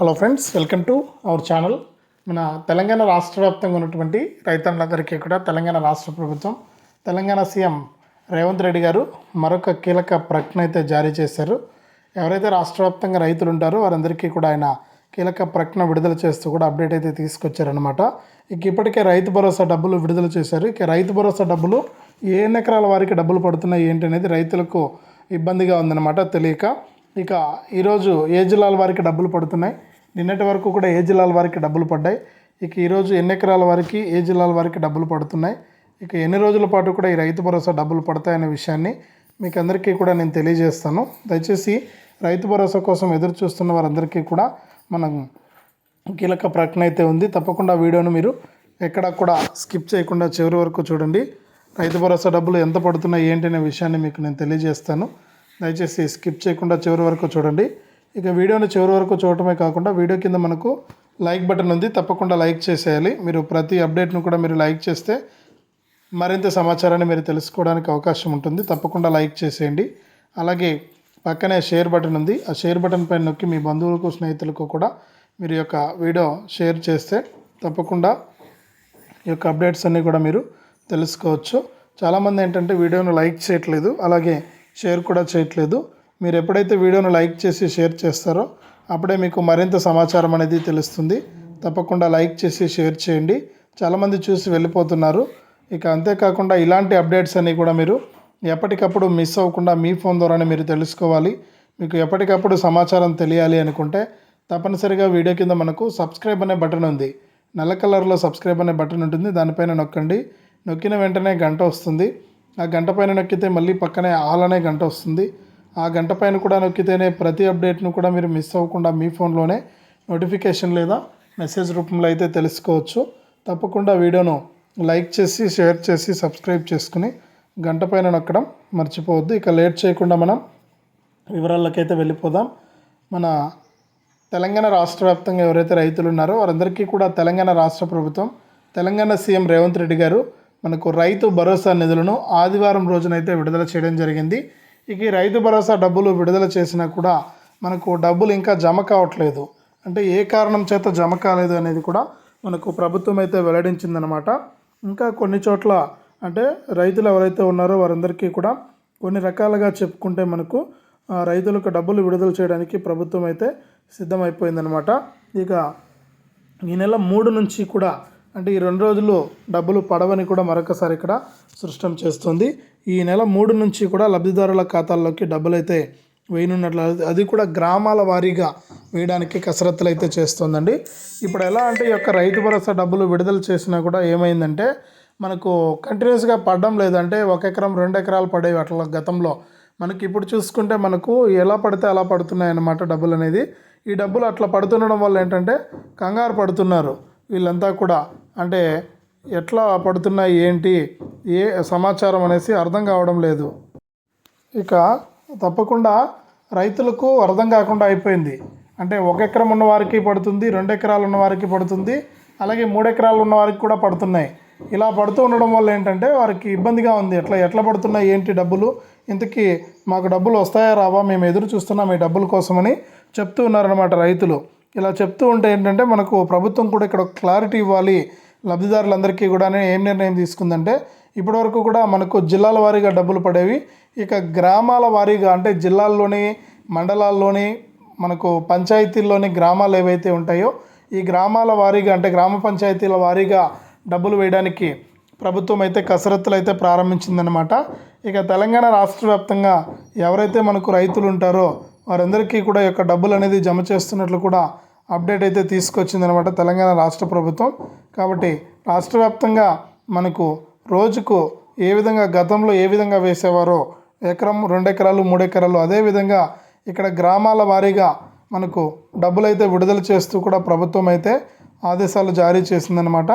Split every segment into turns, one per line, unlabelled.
Hello friends welcome to our channel మన తెలంగాణ రాష్ట్ర వ్యాప్తంగా ఉన్నటువంటి రైతులందరికీ కూడా తెలంగాణ రాష్ట్ర ప్రభుత్వం తెలంగాణ సీఎం రేవంత్ రెడ్డి గారు మరొక కీలక ప్రకటన అయితే జారీ చేశారు. ఎవరైతే రాష్ట్ర వ్యాప్తంగా రైతులు ఉంటారో వారందరికీ కూడా ఆయన కీలక ప్రకటన విడుదల చేస్తూ కూడా అప్డేట్ అయితే తీసుకొచ్చారనమాట ఇక ఇప్పటికే రైతు భరోసా డబ్బులు విడుదల చేశారు. ఇక రైతు భరోసా డబ్బులు ఏ ఎన్ని ఎకరాల వారికి డబ్బులు పడుతున్నాయి ఏంటి అనేది రైతులకు ఇబ్బందిగా ఉందన్నమాట తెలియక. ఇక ఈరోజు ఏ జిల్లాల వారికి డబ్బులు పడుతున్నాయి? నిన్నటి వరకు కూడా ఏ జిల్లాల వారికి డబ్బులు పడ్డాయి? ఇక ఈరోజు ఎన్ని ఎకరాల వారికి ఏ జిల్లాల వారికి డబ్బులు పడుతున్నాయి? ఇక ఎన్ని రోజుల పాటు కూడా ఈ రైతు భరోసా డబ్బులు పడతాయనే విషయాన్ని మీకు అందరికీ కూడా నేను తెలియజేస్తాను. దయచేసి రైతు భరోసా కోసం ఎదురు చూస్తున్న వారందరికీ కూడా మనం కీలక ప్రకటన అయితే ఉంది. తప్పకుండా వీడియోను మీరు ఎక్కడ కూడా స్కిప్ చేయకుండా చివరి వరకు చూడండి. రైతు భరోసా డబ్బులు ఎంత పడుతున్నాయి ఏంటి అనే విషయాన్ని మీకు నేను తెలియజేస్తాను. దయచేసి స్కిప్ చేయకుండా చివరి వరకు చూడండి. ఇక వీడియోని చివరి వరకు చూడటమే కాకుండా వీడియో కింద మనకు లైక్ బటన్ ఉంది. తప్పకుండా లైక్ చేసేయాలి. మీరు ప్రతి అప్డేట్ను కూడా మీరు లైక్ చేస్తే మరింత సమాచారాన్ని మీరు తెలుసుకోవడానికి అవకాశం ఉంటుంది. తప్పకుండా లైక్ చేసేయండి. అలాగే పక్కనే షేర్ బటన్ ఉంది. ఆ షేర్ బటన్ పైన నొక్కి మీ బంధువులకు స్నేహితులకు కూడా మీరు యొక్క వీడియో షేర్ చేస్తే తప్పకుండా ఈ యొక్క అప్డేట్స్ అన్నీ కూడా మీరు తెలుసుకోవచ్చు. చాలామంది ఏంటంటే వీడియోను లైక్ చేయట్లేదు. అలాగే షేర్ కూడా చేయట్లేదు. మీరు ఎప్పుడైతే వీడియోను లైక్ చేసి షేర్ చేస్తారో అప్పుడే మీకు మరింత సమాచారం అనేది తెలుస్తుంది. తప్పకుండా లైక్ చేసి షేర్ చేయండి. చాలామంది చూసి వెళ్ళిపోతున్నారు. ఇక అంతేకాకుండా ఇలాంటి అప్డేట్స్ అన్నీ కూడా మీరు ఎప్పటికప్పుడు మిస్ అవ్వకుండా మీ ఫోన్ ద్వారానే మీరు తెలుసుకోవాలి. మీకు ఎప్పటికప్పుడు సమాచారం తెలియాలి అనుకుంటే తప్పనిసరిగా వీడియో కింద మనకు సబ్స్క్రైబ్ అనే బటన్ ఉంది. నల్ల కలర్లో సబ్స్క్రైబ్ అనే బటన్ ఉంటుంది. దానిపైన నొక్కండి. నొక్కిన వెంటనే గంట వస్తుంది. ఆ గంట పైన నొక్కితే మళ్ళీ పక్కనే ఆల్ అనే గంట వస్తుంది. ఆ గంట పైన కూడా నొక్కితేనే ప్రతి అప్డేట్ను కూడా మీరు మిస్ అవ్వకుండా మీ ఫోన్లోనే నోటిఫికేషన్ లేదా మెసేజ్ రూపంలో అయితే తెలుసుకోవచ్చు. తప్పకుండా వీడియోను లైక్ చేసి షేర్ చేసి సబ్స్క్రైబ్ చేసుకుని గంట పైన నొక్కడం మర్చిపోవద్దు. ఇక లేట్ చేయకుండా మనం వివరాలకైతే వెళ్ళిపోదాం. మన తెలంగాణ రాష్ట్ర వ్యాప్తంగా ఎవరైతే రైతులు ఉన్నారో వారందరికీ కూడా తెలంగాణ రాష్ట్ర ప్రభుత్వం తెలంగాణ సీఎం రేవంత్ రెడ్డి గారు మనకు రైతు భరోసా నిధులను ఆదివారం రోజునైతే విడుదల చేయడం జరిగింది. ఇక ఈ రైతు భరోసా డబ్బులు విడుదల చేసినా కూడా మనకు డబ్బులు ఇంకా జమ కావట్లేదు. అంటే ఏ కారణం చేత జమ కాలేదు అనేది కూడా మనకు ప్రభుత్వం అయితే వెల్లడించిందనమాట. ఇంకా కొన్ని చోట్ల అంటే రైతులు ఎవరైతే ఉన్నారో వారందరికీ కూడా కొన్ని రకాలుగా చెప్పుకుంటే మనకు రైతులకు డబ్బులు విడుదల చేయడానికి ప్రభుత్వం అయితే సిద్ధమైపోయిందనమాట. ఇక ఈ నెల మూడు నుంచి కూడా అంటే ఈ రెండు రోజులు డబ్బులు పడవని కూడా మరొకసారి ఇక్కడ సృష్టం చేస్తుంది. ఈ నెల మూడు నుంచి కూడా లబ్ధిదారుల ఖాతాల్లోకి డబ్బులు అయితే వేయనున్నట్లు అది కూడా గ్రామాల వారీగా వేయడానికి కసరత్తులు అయితే చేస్తుందండి. ఇప్పుడు ఎలా అంటే ఈ యొక్క రైతు భరోసా డబ్బులు విడుదల చేసినా కూడా ఏమైందంటే మనకు కంటిన్యూస్గా పడడం లేదంటే ఒక ఎకరం రెండు ఎకరాలు పడేవి అట్లా గతంలో మనకి ఇప్పుడు చూసుకుంటే మనకు ఎలా పడితే అలా పడుతున్నాయి అన్నమాట డబ్బులు అనేది ఈ డబ్బులు అట్లా పడుతుండడం వల్ల ఏంటంటే కంగారు పడుతున్నారు వీళ్ళంతా కూడా. అంటే ఎట్లా పడుతున్నాయి ఏంటి ఏ సమాచారం అనేసి అర్థం కావడం లేదు. ఇక తప్పకుండా రైతులకు అర్థం కాకుండా అయిపోయింది. అంటే ఒక ఎకరం ఉన్న వారికి పడుతుంది రెండు ఎకరాలు ఉన్న వారికి పడుతుంది అలాగే మూడు ఎకరాలు ఉన్న వారికి కూడా పడుతున్నాయి. ఇలా పడుతూ ఉండడం వల్ల ఏంటంటే వారికి ఇబ్బందిగా ఉంది. ఎట్లా ఎట్లా పడుతున్నాయి ఏంటి డబ్బులు? ఇంతకీ మాకు డబ్బులు వస్తాయా రావా? మేము ఎదురు చూస్తున్నాం ఈ డబ్బుల కోసమని చెప్తూ ఉన్నారనమాట రైతులు. ఇలా చెప్తూ ఉంటే ఏంటంటే మనకు ప్రభుత్వం కూడా ఇక్కడ క్లారిటీ ఇవ్వాలి. లబ్ధిదారులందరికీ కూడా ఏం నిర్ణయం తీసుకుందంటే ఇప్పటివరకు కూడా మనకు జిల్లాల వారీగా డబ్బులు పడేవి. ఇక గ్రామాల వారీగా అంటే జిల్లాల్లోని మండలాల్లోని మనకు పంచాయతీల్లోని గ్రామాలు ఏవైతే ఉంటాయో ఈ గ్రామాల వారీగా అంటే గ్రామ పంచాయతీల వారీగా డబ్బులు వేయడానికి ప్రభుత్వం అయితే కసరత్తులు అయితే ప్రారంభించిందనమాట ఇక తెలంగాణ రాష్ట్ర వ్యాప్తంగా ఎవరైతే మనకు రైతులు ఉంటారో వారందరికీ కూడా యొక్క డబ్బులు అనేది జమ చేస్తున్నట్లు కూడా అప్డేట్ అయితే తీసుకొచ్చిందనమాట తెలంగాణ రాష్ట్ర ప్రభుత్వం. కాబట్టి రాష్ట్ర వ్యాప్తంగా మనకు రోజుకు ఏ విధంగా గతంలో ఏ విధంగా వేసేవారో ఎకరం రెండు ఎకరాలు మూడు ఎకరాలు అదేవిధంగా ఇక్కడ గ్రామాల వారీగా మనకు డబ్బులైతే విడుదల చేస్తూ కూడా ప్రభుత్వం అయితే ఆదేశాలు జారీ చేసిందనమాట.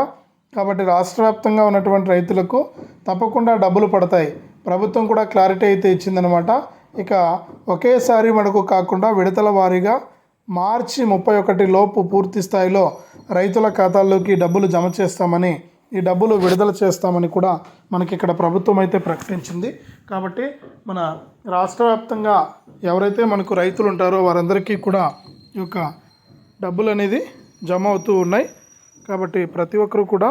కాబట్టి రాష్ట్ర వ్యాప్తంగా ఉన్నటువంటి రైతులకు తప్పకుండా డబ్బులు పడతాయి. ప్రభుత్వం కూడా క్లారిటీ అయితే ఇచ్చిందనమాట. ఇక ఒకేసారి మనకు కాకుండా విడతల వారీగా మార్చి ముప్పై ఒకటి లోపు పూర్తి స్థాయిలో రైతుల ఖాతాల్లోకి డబ్బులు జమ చేస్తామని ఈ డబ్బులు విడుదల చేస్తామని కూడా మనకి ఇక్కడ ప్రభుత్వం అయితే ప్రకటించింది. కాబట్టి మన రాష్ట్ర వ్యాప్తంగా ఎవరైతే మనకు రైతులు ఉంటారో వారందరికీ కూడా ఈ యొక్క డబ్బులు అనేది జమ అవుతూ ఉన్నాయి. కాబట్టి ప్రతి ఒక్కరూ కూడా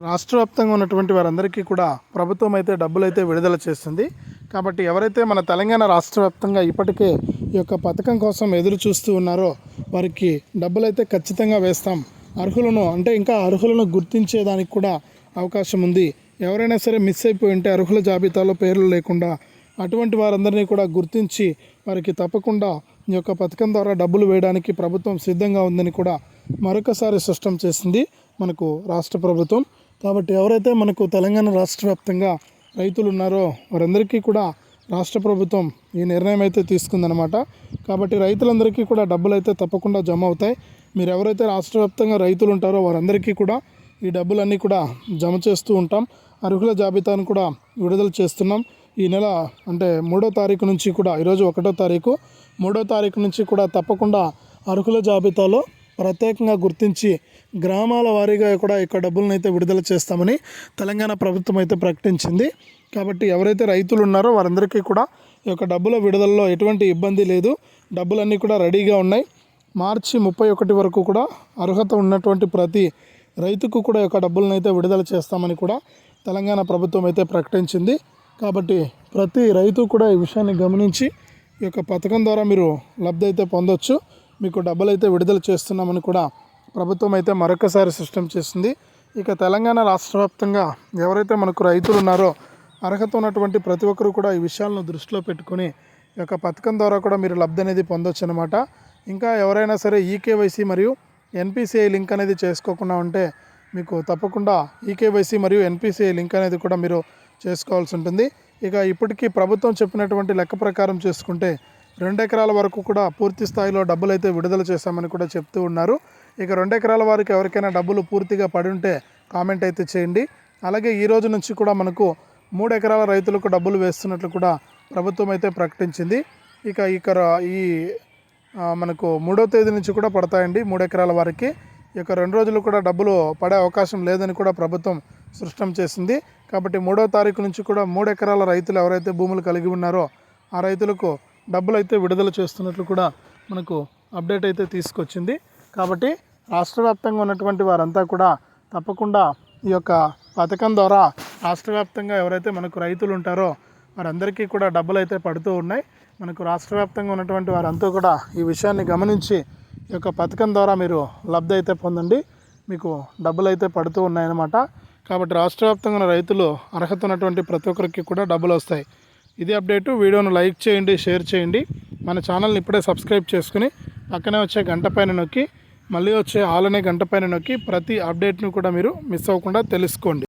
రాష్ట్ర వ్యాప్తంగా ఉన్నటువంటి వారందరికీ కూడా ప్రభుత్వం అయితే డబ్బులు అయితే విడుదల చేస్తుంది. కాబట్టి ఎవరైతే మన తెలంగాణ రాష్ట్ర వ్యాప్తంగా ఇప్పటికే ఈ యొక్క పథకం కోసం ఎదురు చూస్తూ ఉన్నారో వారికి డబ్బులు అయితే ఖచ్చితంగా వేస్తాం. అర్హులను అంటే ఇంకా అర్హులను గుర్తించేదానికి కూడా అవకాశం ఉంది. ఎవరైనా సరే మిస్ అయిపోయి ఉంటే అర్హుల జాబితాలో పేర్లు లేకుండా అటువంటి వారందరినీ కూడా గుర్తించి వారికి తప్పకుండా ఈ యొక్క పథకం ద్వారా డబ్బులు వేయడానికి ప్రభుత్వం సిద్ధంగా ఉందని కూడా మరొకసారి స్పష్టం చేసింది మనకు రాష్ట్ర ప్రభుత్వం. కాబట్టి ఎవరైతే మనకు తెలంగాణ రాష్ట్ర వ్యాప్తంగా రైతులు ఉన్నారో వారందరికీ కూడా రాష్ట్ర ప్రభుత్వం ఈ నిర్ణయం అయితే తీసుకుందనమాట కాబట్టి రైతులందరికీ కూడా డబ్బులు అయితే తప్పకుండా జమ అవుతాయి. మీరు ఎవరైతే రాష్ట్ర వ్యాప్తంగా రైతులు ఉంటారో వారందరికీ కూడా ఈ డబ్బులన్నీ కూడా జమ చేస్తూ ఉంటాం. అర్హుల జాబితాను కూడా విడుదల చేస్తున్నాం. ఈ నెల అంటే మూడో తారీఖు నుంచి కూడా ఈరోజు ఒకటో తారీఖు మూడో తారీఖు నుంచి కూడా తప్పకుండా అర్హుల జాబితాలో ప్రత్యేకంగా గుర్తించి గ్రామాల వారీగా కూడా ఇక్కడ డబ్బులను అయితే విడుదల చేస్తామని తెలంగాణ ప్రభుత్వం అయితే ప్రకటించింది. కాబట్టి ఎవరైతే రైతులు ఉన్నారో వారందరికీ కూడా ఈ యొక్క డబ్బుల విడుదలలో ఎటువంటి ఇబ్బంది లేదు. డబ్బులన్నీ కూడా రెడీగా ఉన్నాయి. మార్చి ముప్పై ఒకటి వరకు కూడా అర్హత ఉన్నటువంటి ప్రతి రైతుకు కూడా యొక్క డబ్బులను అయితే విడుదల చేస్తామని కూడా తెలంగాణ ప్రభుత్వం అయితే ప్రకటించింది. కాబట్టి ప్రతి రైతు కూడా ఈ విషయాన్ని గమనించి ఈ యొక్క పథకం ద్వారా మీరు లబ్ధి అయితే పొందొచ్చు. మీకు డబ్బులు అయితే విడుదల చేస్తున్నామని కూడా ప్రభుత్వం అయితే మరొకసారి స్పష్టం చేసింది. ఇక తెలంగాణ రాష్ట్ర వ్యాప్తంగా ఎవరైతే మనకు రైతులు ఉన్నారో అర్హత ఉన్నటువంటి ప్రతి ఒక్కరు కూడా ఈ విషయాలను దృష్టిలో పెట్టుకుని ఈ యొక్క పథకం ద్వారా కూడా మీరు లబ్ధి అనేది పొందొచ్చు అనమాట ఇంకా ఎవరైనా సరే ఈకేవైసీ మరియు ఎన్పిసిఐ లింక్ అనేది చేసుకోకుండా ఉంటే మీకు తప్పకుండా ఈకేవైసీ మరియు ఎన్పిసిఐ లింక్ అనేది కూడా మీరు చేసుకోవాల్సి ఉంటుంది. ఇక ఇప్పటికీ ప్రభుత్వం చెప్పినటువంటి లెక్క ప్రకారం చేసుకుంటే రెండు ఎకరాల వరకు కూడా పూర్తి స్థాయిలో డబ్బులు అయితే విడుదల చేశామని కూడా చెప్తూ ఉన్నారు. ఇక రెండు ఎకరాల వారికి ఎవరికైనా డబ్బులు పూర్తిగా పడి ఉంటే కామెంట్ అయితే చేయండి. అలాగే ఈ రోజు నుంచి కూడా మనకు మూడు ఎకరాల రైతులకు డబ్బులు వేస్తున్నట్లు కూడా ప్రభుత్వం అయితే ప్రకటించింది. ఇక ఇక్కడ ఈ మనకు మూడో తేదీ నుంచి కూడా పడతాయండి మూడు ఎకరాల వారికి. ఇక రెండు రోజులు కూడా డబ్బులు పడే అవకాశం లేదని కూడా ప్రభుత్వం స్పష్టం చేసింది. కాబట్టి మూడో తారీఖు నుంచి కూడా మూడు ఎకరాల రైతులు ఎవరైతే భూములు కలిగి ఉన్నారో ఆ రైతులకు డబ్బులు అయితే విడుదల చేస్తున్నట్లు కూడా మనకు అప్డేట్ అయితే తీసుకొచ్చింది. కాబట్టి రాష్ట్ర వ్యాప్తంగా ఉన్నటువంటి వారంతా కూడా తప్పకుండా ఈ యొక్క పథకం ద్వారా రాష్ట్ర వ్యాప్తంగా ఎవరైతే మనకు రైతులు ఉంటారో వారందరికీ కూడా డబ్బులు అయితే పడుతూ ఉన్నాయి. మనకు రాష్ట్ర వ్యాప్తంగా ఉన్నటువంటి వారంతా కూడా ఈ విషయాన్ని గమనించి ఈ యొక్క పథకం ద్వారా మీరు లబ్ధి అయితే పొందండి. మీకు డబ్బులు అయితే పడుతూ ఉన్నాయన్నమాట. కాబట్టి రాష్ట్ర వ్యాప్తంగా ఉన్న రైతులు అర్హత ఉన్నటువంటి ప్రతి ఒక్కరికి కూడా డబ్బులు వస్తాయి. ఇది అప్డేటు. వీడియోను లైక్ చేయండి షేర్ చేయండి. మన ఛానల్ని ఇప్పుడే సబ్స్క్రైబ్ చేసుకుని పక్కనే వచ్చే గంట పైన నొక్కి మళ్ళీ వచ్చే ఆలనే గంట పైన నొక్కి ప్రతి అప్డేట్ను కూడా మీరు మిస్ అవ్వకుండా తెలుసుకోండి.